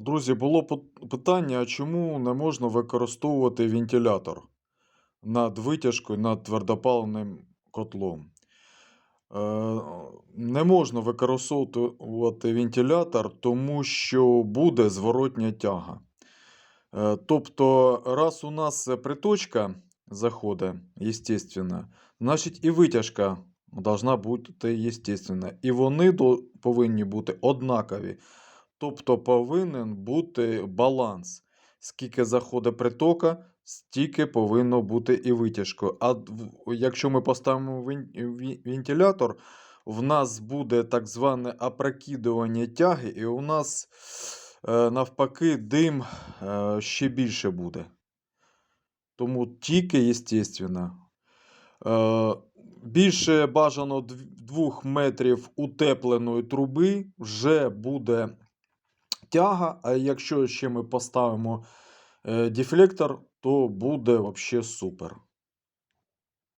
Друзі, було питання, чому не можна використовувати вентилятор над витяжкою, над твердопаливним котлом? Е, Не можна використовувати вентилятор, тому що буде зворотня тяга. Е, Тобто, раз у нас приточка заходить, естественно, значить і витяжка должна бути естественно. І вони повинні бути однакові. Тобто повинен бути баланс. Скільки заходить притока, стільки повинно бути і витяжка. А якщо ми поставимо вентилятор, в нас буде так зване опрокидування тяги, і у нас е, навпаки дим е, ще більше буде. Тому тільки, естественно. Е, більше бажано 2 метрів утепленої труби вже буде тяга, а якщо ще ми поставимо е, дефлектор, то буде взагалі супер.